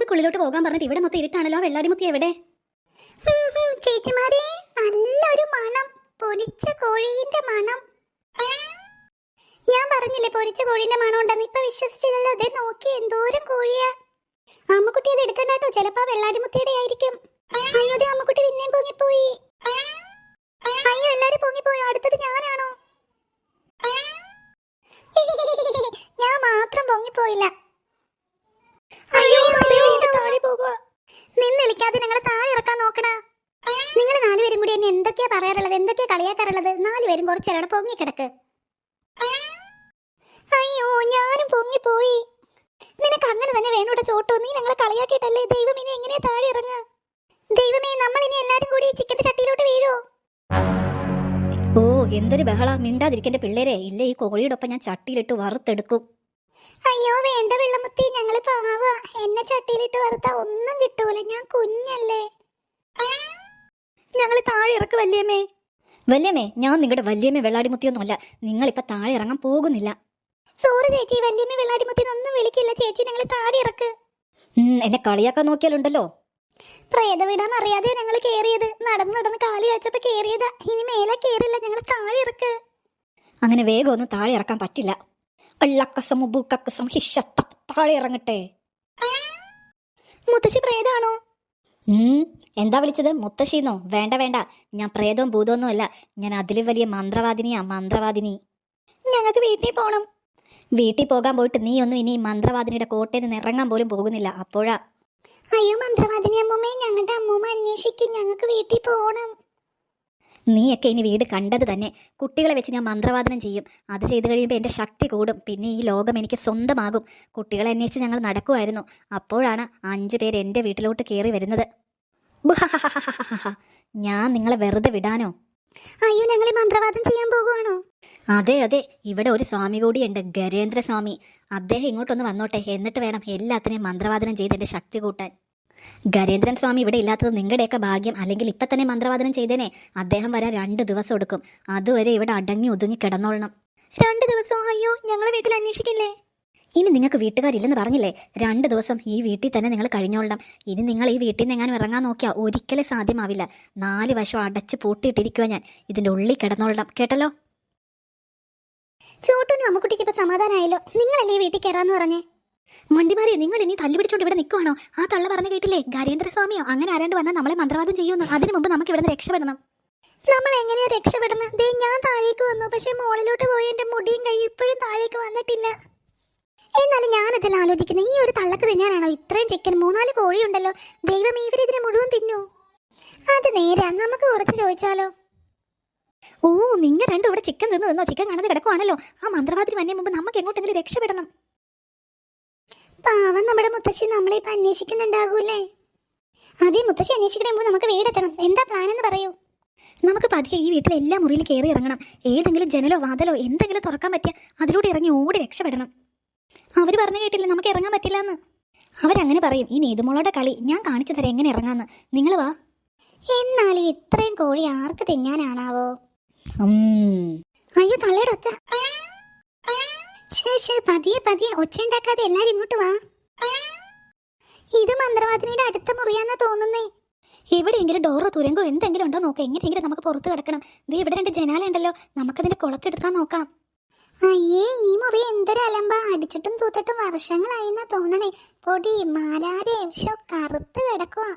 മുറിക്കുള്ളിലോട്ട് പോകാൻ പറഞ്ഞിട്ട് ഇവിടെ മൊത്തം ഇരുട്ടാണല്ലോ വെള്ളാടി വെള്ളാടിമുത്തി എവിടെ? ചേച്ചിമാരെ നല്ലൊരു മണം പൊരിച്ച കോഴിന്റെ മണം. ഞാൻ പറഞ്ഞില്ലേ പൊരിച്ച കോഴിന്റെ മണം ഉണ്ടെന്ന് ഇപ്പൊ വിശ്വസിച്ചില്ലല്ലോ അതെ നോക്കി എന്തോരം കോഴിയാ. അമ്മക്കുട്ടി അത് എടുക്കണ്ടാട്ടോ ചിലപ്പോ വെള്ളാടിമുത്തിയുടെ ആയിരിക്കും. അയ്യോ അതെ അമ്മക്കുട്ടി പിന്നെയും പൊങ്ങിപ്പോയി. അയ്യോ എല്ലാരും പൊങ്ങിപ്പോയോ? അടുത്തത് ഞാനാണോ? ഞാൻ മാത്രം പൊങ്ങിപ്പോയില്ല അയ്യോ താഴെ പോകുക നിന്ന് നിങ്ങൾ താഴെ ഇറക്കാൻ നോക്കണ നിങ്ങൾ നാലുപേരും കൂടി എന്നെ എന്തൊക്കെയാ പറയാറുള്ളത്? എന്തൊക്കെയാ കളിയാക്കാറുള്ളത്? നാലുപേരും പൊങ്ങി കിടക്ക്. അയ്യോ ഞാനും പൊങ്ങിപ്പോയി. നിനക്ക് അങ്ങനെ തന്നെ വേണോടെ ചോട്ടോ? നീ ഞങ്ങളെ കളിയാക്കിയിട്ടല്ലേ? ദൈവം ഇനി എങ്ങനെയാ താഴെ ഇറങ്ങ? ദൈവമേ നമ്മൾ ഇനി എല്ലാരും കൂടി ചിക്കൻ ചട്ടിയിലോട്ട് വീഴോ? ഓ എന്തൊരു ബഹളാ. മിണ്ടാതിരിക്കന്റെ പിള്ളേരെ. ഇല്ലേ ഈ കോഴിയുടെ ഒപ്പം ഞാൻ ചട്ടിയിലിട്ട് വറുത്തെടുക്കും. അയ്യോ വേണ്ട വെള്ളമുത്തി ഞങ്ങൾ പാവ. എന്നെ ചട്ടിയിലിട്ട് വറുത്ത ഒന്നും കിട്ടൂല. ഞാൻ കുഞ്ഞല്ലേ. ഞങ്ങൾ താഴെ ഇറക്ക് വല്യമ്മേ. വല്യമ്മേ ഞാൻ നിങ്ങളുടെ വല്യമ്മ നിങ്ങൾ നിങ്ങളിപ്പോ താഴെ ഇറങ്ങാൻ പോകുന്നില്ല. സോറി ചേച്ചി വല്യമ്മ വെള്ളാടിമുത്തി ഒന്നും വിളിക്കില്ല. ചേച്ചി ഞങ്ങൾ താഴെ ഇറക്ക്. എന്നെ കളിയാക്കാൻ നോക്കിയാലുണ്ടല്ലോ. പ്രേതവിടാൻ അറിയാതെ ഞങ്ങൾ കേറിയത്. നടന്ന് നടന്ന് കാലി വെച്ചപ്പോ കേറിയതാ. ഇനി മേലെ കേറില്ല. ഞങ്ങൾ താഴെ ഇറക്ക്. അങ്ങനെ വേഗം ഒന്നും താഴെ ഇറക്കാൻ പറ്റില്ല. അള്ളക്കസം ബുക്കസം ഹിഷത്ത ഇറങ്ങട്ടെ. മുത്തശ്ശി പ്രേതാണോ? എന്താ വിളിച്ചത്? മുത്തശ്ശിന്നോ? വേണ്ട വേണ്ട. ഞാൻ പ്രേതവും ഭൂതമൊന്നും അല്ല ഞാൻ അതിലും വലിയ മന്ത്രവാദിനിയാ മന്ത്രവാദിനി. ഞങ്ങൾക്ക് വീട്ടിൽ പോകണം വീട്ടിൽ പോകാൻ പോയിട്ട് നീ ഒന്നും ഇനി മന്ത്രവാദിനിയുടെ കോട്ടയിൽ നിന്ന് ഇറങ്ങാൻ പോലും പോകുന്നില്ല. അപ്പോഴാ. അയ്യോ മന്ത്രവാദിനി അമ്മൂമ്മേ ഞങ്ങളുടെ അമ്മൂമ്മ അന്വേഷിക്കും. ഞങ്ങൾക്ക് വീട്ടിൽ പോണം. നീയൊക്കെ ഇനി വീട് കണ്ടത് തന്നെ. കുട്ടികളെ വെച്ച് ഞാൻ മന്ത്രവാദനം ചെയ്യും. അത് ചെയ്തു കഴിയുമ്പോൾ എന്റെ ശക്തി കൂടും. പിന്നെ ഈ ലോകം എനിക്ക് സ്വന്തമാകും. കുട്ടികളെ അന്വേഷിച്ച് ഞങ്ങൾ നടക്കുമായിരുന്നു അപ്പോഴാണ് അഞ്ചു പേര് എന്റെ വീട്ടിലോട്ട് കയറി വരുന്നത്. ഞാൻ നിങ്ങളെ വെറുതെ വിടാനോ? അയ്യോ ഞങ്ങൾ മന്ത്രവാദം ചെയ്യാൻ പോകുവാണോ? അതെ അതെ. ഇവിടെ ഒരു സ്വാമി കൂടിയുണ്ട് ഗരേന്ദ്ര സ്വാമി അദ്ദേഹം ഇങ്ങോട്ടൊന്ന് വന്നോട്ടെ. എന്നിട്ട് വേണം എല്ലാത്തിനെയും മന്ത്രവാദനം ചെയ്ത് എന്റെ ശക്തി കൂട്ടാൻ. ഗരേന്ദ്രൻ സ്വാമി ഇവിടെ ഇല്ലാത്തത് നിങ്ങളുടെയൊക്കെ ഭാഗ്യം. അല്ലെങ്കിൽ ഇപ്പം തന്നെ മന്ത്രവാദനം ചെയ്തേനെ. അദ്ദേഹം വരാൻ രണ്ട് ദിവസം എടുക്കും. അതുവരെ ഇവിടെ അടങ്ങി ഒതുങ്ങി കിടന്നോളണം. രണ്ട് ദിവസം? അയ്യോ ഞങ്ങളെ വീട്ടിൽ അന്വേഷിക്കില്ലേ? ഇനി നിങ്ങൾക്ക് വീട്ടുകാരില്ലെന്ന് പറഞ്ഞില്ലേ? രണ്ട് ദിവസം ഈ വീട്ടിൽ തന്നെ നിങ്ങൾ കഴിഞ്ഞോളണം. ഇനി നിങ്ങൾ ഈ വീട്ടിൽ നിന്ന് എങ്ങാനും ഇറങ്ങാൻ നോക്കിയാൽ ഒരിക്കലും സാധ്യമാവില്ല. നാല് വശം അടച്ച് പൂട്ടിയിട്ടിരിക്കുക ഞാൻ. ഇതിന്റെ ഉള്ളിൽ കിടന്നോളണം. കേട്ടല്ലോ? ചോട്ടനും അമ്മക്കുട്ടിക്ക് ഇപ്പൊ സമാധാനമായല്ലോ നിങ്ങളല്ലേ വീട്ടിൽ കയറാന്ന് പറഞ്ഞേ? മണ്ടിമാരെ നിങ്ങൾ ഇനി തല്ലുപിടിച്ചോണ്ട് ഇവിടെ നിൽക്കുവാണോ ആ തള്ള പറഞ്ഞു കേട്ടില്ലേ? ഗരേന്ദ്രസ്വാമിയോ? അങ്ങനെ ആരാണ്ട് വന്നാൽ നമ്മളെ മന്ത്രവാദം ചെയ്യുന്നു അതിനു മുമ്പ് നമുക്ക് ഇവിടെ രക്ഷപ്പെടണം. നമ്മൾ എങ്ങനെയാ രക്ഷപ്പെടുന്നത് ദേ ഞാൻ താഴേക്ക് വന്നു. പക്ഷെ മോളിലോട്ട് പോയി എന്റെ മുടിയും കൈ ഇപ്പോഴും താഴേക്ക് വന്നിട്ടില്ല. എന്നാലും ഞാനതിൽ ആലോചിക്കുന്നത് ഈ ഒരു തള്ളക്ക് തിന്നാനാണോ ഇത്രയും ചിക്കൻ മൂന്നാൽ കോഴിയുണ്ടല്ലോ. ദൈവം ഇവരിതിനെ മുഴുവൻ തിന്നു. അത് നേരെ നമുക്ക് കുറച്ച് ചോദിച്ചാലോ? ഓ നിങ്ങൾ രണ്ടും ഇവിടെ ചിക്കൻ തിന്നു തിന്നോ? ചിക്കൻ കാണാതെ കിടക്കുവാണല്ലോ. ആ മന്ത്രവാദിന് വന്നേ മുമ്പ് നമുക്ക് എങ്ങോട്ടെങ്കിലും രക്ഷപ്പെടണം. പാവം നമ്മുടെ മുത്തശ്ശി നമ്മളെ ഇപ്പൊ അന്വേഷിക്കുന്നുണ്ടാകൂലേ അതേ മുത്തശ്ശി അന്വേഷിക്കണേ മുമ്പ് നമുക്ക് വീടെത്തണം. എന്താ പ്ലാൻ എന്ന് പറയൂ? നമുക്ക് പതിയെ ഈ വീട്ടിലെ എല്ലാ മുറിയിലും കയറി ഇറങ്ങണം. ഏതെങ്കിലും ജനലോ വാതലോ എന്തെങ്കിലും തുറക്കാൻ പറ്റിയ അതിലൂടെ ഇറങ്ങി ഓടി രക്ഷപ്പെടണം. അവർ പറഞ്ഞു കേട്ടില്ല നമുക്ക് ഇറങ്ങാൻ പറ്റില്ല എന്ന് അവരങ്ങനെ പറയും ഈ നീതുമോളോടെ കളി ഞാൻ കാണിച്ചു തരാം എങ്ങനെ ഇറങ്ങാന്ന്. നിങ്ങൾ വാ. എന്നാലും ഇത്രയും കോഴി ആർക്ക് തിന്നാനാണാവോ. അയ്യോ തള്ളയുടെ ഒച്ച പതിയെ പതിയെ. ഒച്ചയുണ്ടാക്കാതെ എല്ലാരും ഇങ്ങോട്ട് വാ. ഇത് മന്ത്രവാദിനിയുടെ അടുത്ത മുറിയാന്നാ തോന്നുന്നേ. എവിടെയെങ്കിലും ഡോറോ തുരങ്കോ എന്തെങ്കിലും ഉണ്ടോ നോക്കാം. എങ്ങനെയെങ്കിലും നമുക്ക് പുറത്ത് കിടക്കണം. ഇത് ഇവിടെ രണ്ട് ജനാലുണ്ടല്ലോ നമുക്കതിന്റെ കുളത്തെടുക്കാൻ നോക്കാം. അയ്യേ ഈ മുറി എന്തൊരു അലമ്പ. അടിച്ചിട്ടും തൂത്തിട്ടും വർഷങ്ങളായിന്നാ തോന്നണേ. പൊടി മാലാരെ കറുത്ത് കിടക്കുവാ.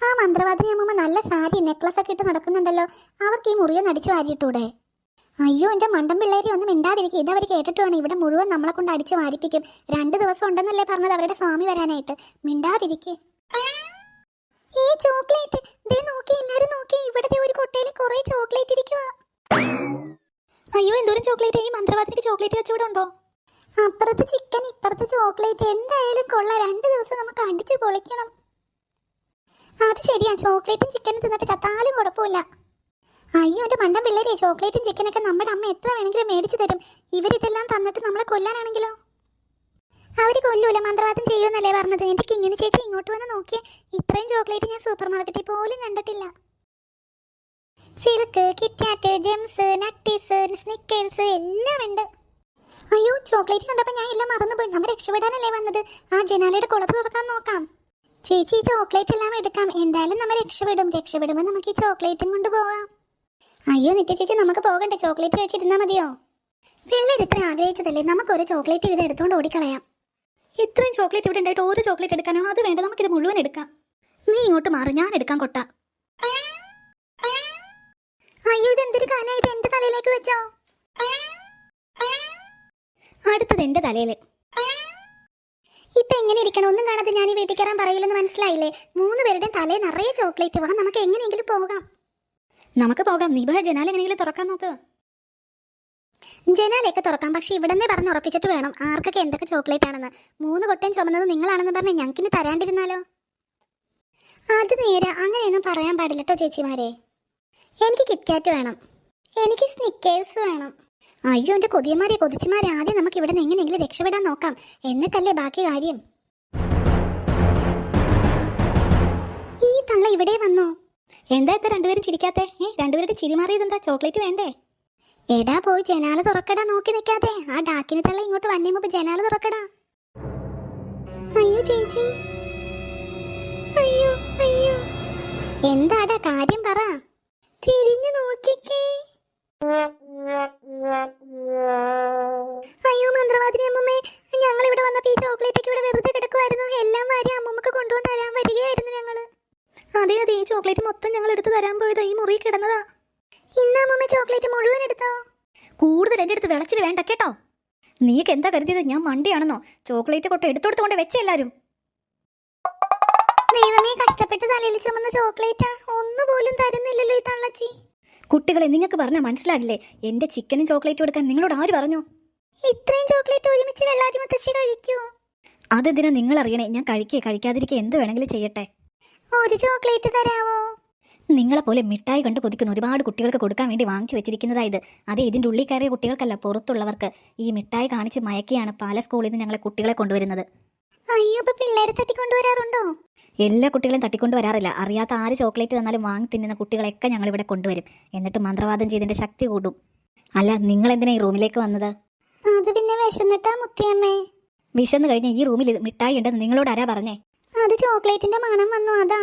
ആ മന്ത്രവാദിനി അമ്മമ്മ നല്ല സാരി നെക്ലസ് ഒക്കെ ഇട്ട് നടക്കുന്നുണ്ടല്ലോ. അവർക്ക് ഈ മുറിയൊന്നടിച്ച് വാരിയിട്ടൂടെ? അയ്യോ എന്റെ മണ്ടൻ പിള്ളേരെ ഒന്നും മിണ്ടാതിരിക്കും. ഇതവർ വേണം ഇവിടെ മുഴുവൻ നമ്മളെ കൊണ്ട് അടിച്ച് വാരിപ്പിക്കും. രണ്ട് ദിവസം ഉണ്ടെന്നല്ലേ പറഞ്ഞത് അവരുടെ സ്വാമി വരാനായിട്ട്. മിണ്ടാതിരിക്കേ. ഈ ചോക്ലേറ്റ്. ദേ നോക്കി എല്ലാരും നോക്കി. ഇവിടെ ഒരു കൊട്ടയിൽ കുറെ ചോക്ലേറ്റ് ഇരിക്കുവാ. അയ്യോ എന്തോരം ചോക്ലേറ്റ്? ഈ മന്ത്രവാദിക്ക് ചോക്ലേറ്റ് കച്ചവടം ഉണ്ടോ? അപ്പുറത്ത് ചിക്കൻ ഇപ്പുറത്ത് ചോക്ലേറ്റ്. എന്തായാലും കൊള്ളാം. രണ്ട് ദിവസം നമുക്ക് അടിച്ച് പൊളിക്കണം. അത് ശരിയാ. ചോക്ലേറ്റും ചിക്കനും തിന്നിട്ട് ചത്താലും കുഴപ്പമില്ല. അയ്യോ എന്റെ മണ്ടൻ പിള്ളേരെ ചോക്ലേറ്റും ചിക്കനൊക്കെ നമ്മുടെ അമ്മ എത്ര വേണമെങ്കിലും മേടിച്ചു തരും. ഇവരിതെല്ലാം തന്നിട്ട് നമ്മളെ കൊല്ലാനാണെങ്കിലോ? അവർ കൊല്ലൂല മന്ത്രവാദം ചെയ്യൂന്നല്ലേ പറഞ്ഞത്. എന്റെ കിങ്ങിന് ചേച്ചി ഇങ്ങോട്ട് വന്ന് നോക്കിയേ ഇത്രയും ചോക്ലേറ്റ് ഞാൻ സൂപ്പർ മാർക്കറ്റിൽ പോലും കണ്ടിട്ടില്ല. Silk KitKat Gems Nutties Snickers എല്ലാം ഉണ്ട്. അയ്യോ ചോക്ലേറ്റ് കണ്ടപ്പോ ഞാൻ എല്ലാം മറന്നുപോയി. നമ്മൾ രക്ഷപ്പെടാനല്ലേ വന്നത്? ആ ജനാലയുടെ കുളത്ത് തുറക്കാൻ നോക്കാം. ചേച്ചി ചോക്ലേറ്റ് എല്ലാം എടുക്കാം. എന്തായാലും നമ്മൾ രക്ഷപ്പെടും. രക്ഷപ്പെടുമ്പോ നമുക്ക് ഈ ചോക്ലേറ്റും കൊണ്ട് പോവാം. അയ്യോ നിത്യ ചേച്ചി നമുക്ക് പോകണ്ടേ. ചോക്ലേറ്റ് കഴിച്ചിരുന്നാ മതിയോ? പിള്ളേർ ഇത്ര ആഗ്രഹിച്ചതല്ലേ? നമുക്ക് ഒരു ചോക്ലേറ്റ് ഇത് എടുത്തുകൊണ്ട് ഓടിക്കളയാം. ഇത്രയും ചോക്ലേറ്റ് ഇവിടെ ഉണ്ടായിട്ട് ഒരു ചോക്ലേറ്റ് എടുക്കാനോ? അത് വേണ്ട നമുക്ക് ഇത് മുഴുവൻ എടുക്കാം. നീ ഇങ്ങോട്ട് മാറി ഞാൻ എടുക്കാൻ കൊട്ട. അയ്യോ ഇത് ഇത് എന്റെ തലയിലേക്ക് വെച്ചോ? അടുത്തത് എന്റെ തലയിൽ ഇപ്പൊ എങ്ങനെ ഇരിക്കണം? ഒന്നും കാണാതെ ഞാൻ ഈ വീട്ടിൽ കയറാൻ പറയില്ലെന്ന് മനസ്സിലായില്ലേ? മൂന്ന് പേരുടെയും തലേ നിറയെ ചോക്ലേറ്റ്. വാ നമുക്ക് എങ്ങനെയെങ്കിലും പോകാം. നമുക്ക് പോകാം. നിബ ജനാല എങ്ങനെയെങ്കിലും തുറക്കാൻ നോക്ക്. ജനാലയൊക്കെ തുറക്കാം. പക്ഷെ ഇവിടെ നിന്ന് പറഞ്ഞ് ഉറപ്പിച്ചിട്ട് വേണം. ആർക്കൊക്കെ എന്തൊക്കെ ചോക്ലേറ്റ് ആണെന്ന്. മൂന്ന് കൊട്ടയും ചുമന്നത് നിങ്ങളാണെന്ന് പറഞ്ഞ് ഞങ്ങൾക്കിന് തരാണ്ടിരുന്നാലോ? അത് നേരെ അങ്ങനെയൊന്നും പറയാൻ പാടില്ല കേട്ടോ ചേച്ചിമാരെ. എനിക്ക് കിറ്റ്കാറ്റ് വേണം. എനിക്ക് സ്നിക്കേഴ്സ് വേണം. അയ്യോ എന്റെ കൊതിയന്മാരെ കൊതിച്ചുമാരെ ആദ്യം നമുക്ക് ഇവിടെ നിന്ന് എങ്ങനെയെങ്കിലും രക്ഷപ്പെടാൻ നോക്കാം. എന്നിട്ടല്ലേ ബാക്കി കാര്യം? എന്താ ഇത്ര രണ്ടുപേരും ചിരിക്കാത്തെ? ഏ രണ്ടുപേരുടെ ചിരി മാറിയതെന്താ ചോക്ലേറ്റ് വേണ്ടേ? എടാ പോയി ജനാല തുറക്കടാ നോക്കി നിൽക്കാതെ ആ ഡാക്കിന് തള്ള ഇങ്ങോട്ട് വന്നേ മുമ്പ് ജനാല തുറക്കടാ. അയ്യോ ചേച്ചി. അയ്യോ അയ്യോ. എന്താടാ കാര്യം പറ. തിരിഞ്ഞു നോക്കിക്കേ. അയ്യോ മന്ത്രവാദിനി അമ്മമ്മേ ഞങ്ങൾ ഇവിടെ വന്നപ്പോ ഈ ചോക്ലേറ്റ് ഒക്കെ ഇവിടെ വെറുതെ കിടക്കുമായിരുന്നു എല്ലാം വാരി അമ്മമ്മക്ക് കൊണ്ടുവന്ന് തരാൻ വരികയായിരുന്നു ഞങ്ങൾ. അതെ അതെ. ഈ ചോക്ലേറ്റ് മൊത്തം ഞങ്ങൾ എടുത്ത് തരാൻ പോയത്. ഈ മുറി കിടന്നതാ. ഇന്നാമ്മ ചോക്ലേറ്റ് മുഴുവൻ എടുത്തോ? കൂടുതൽ എന്റെ അടുത്ത് വിളച്ചിൽ വേണ്ട കേട്ടോ. നീക്ക് എന്താ കരുതിയത്? ഞാൻ മണ്ടിയാണെന്നോ? ചോക്ലേറ്റ് കൊട്ട എടുത്തോടത്തോണ്ട് വെച്ചെല്ലാരും ദൈവമേ കഷ്ടപ്പെട്ട് തലയിൽ ചുമന്ന ചോക്ലേറ്റാ. ഒന്നുപോലും തരുന്നില്ലല്ലോ ഈ തള്ളച്ചി. കുട്ടികളെ നിങ്ങൾക്ക് പറഞ്ഞാൽ മനസ്സിലാകില്ലേ? എന്റെ ചിക്കനും ചോക്ലേറ്റ് കൊടുക്കാൻ നിങ്ങളോട് ആര് പറഞ്ഞു? ഇത്രയും ചോക്ലേറ്റ് ഒരുമിച്ച് വെള്ളാരി മുത്തശ്ശി കഴിക്കൂ. അതെന്തിനാ നിങ്ങൾ അറിയണേ ഞാൻ കഴിക്കേ കഴിക്കാതിരിക്കേ. എന്ത് വേണമെങ്കിലും ചെയ്യട്ടെ. ഒരു ചോക്ലേറ്റ് തരാവോ നിങ്ങളെപ്പോലെ മിഠായി കണ്ട് കൊതിക്കുന്ന ഒരുപാട് കുട്ടികൾക്ക് കൊടുക്കാൻ വേണ്ടി വാങ്ങിച്ചു വെച്ചിരിക്കുന്നതാ ഇത്. അതേ ഇതിന്റെ ഉള്ളിൽ കയറിയ കുട്ടികൾക്കല്ല പുറത്തുള്ളവർക്ക്. ഈ മിഠായി കാണിച്ച് മയക്കിയാണ് പല സ്കൂളിൽ നിന്ന് ഞങ്ങളെ കുട്ടികളെ കൊണ്ടുവരുന്നത്. അയ്യോ ഇപ്പൊ പിള്ളേരെ തട്ടിക്കൊണ്ടുവരാറുണ്ടോ? എല്ലാ കുട്ടികളെയും തട്ടിക്കൊണ്ട് വരാറില്ല അറിയാത്ത ആര് ചോക്ലേറ്റ് തന്നാലും വാങ്ങി തിന്നുന്ന കുട്ടികളെയൊക്കെ ഞങ്ങൾ ഇവിടെ കൊണ്ടുവരും. എന്നിട്ട് മന്ത്രവാദം ചെയ്തിന്റെ ശക്തി കൂടും. അല്ല നിങ്ങൾ എന്തിനാ ഈ റൂമിലേക്ക് വന്നത്? അത് പിന്നെ വിശന്നിട്ടാ മുത്തിയമ്മേ. വിശന്ന് കഴിഞ്ഞ ഈ റൂമിൽ മിഠായി ഉണ്ടെന്ന് നിങ്ങളോട് ആരാ പറഞ്ഞേ? അത് ചോക്ലേറ്റിന്റെ മണം വന്നു അതാ.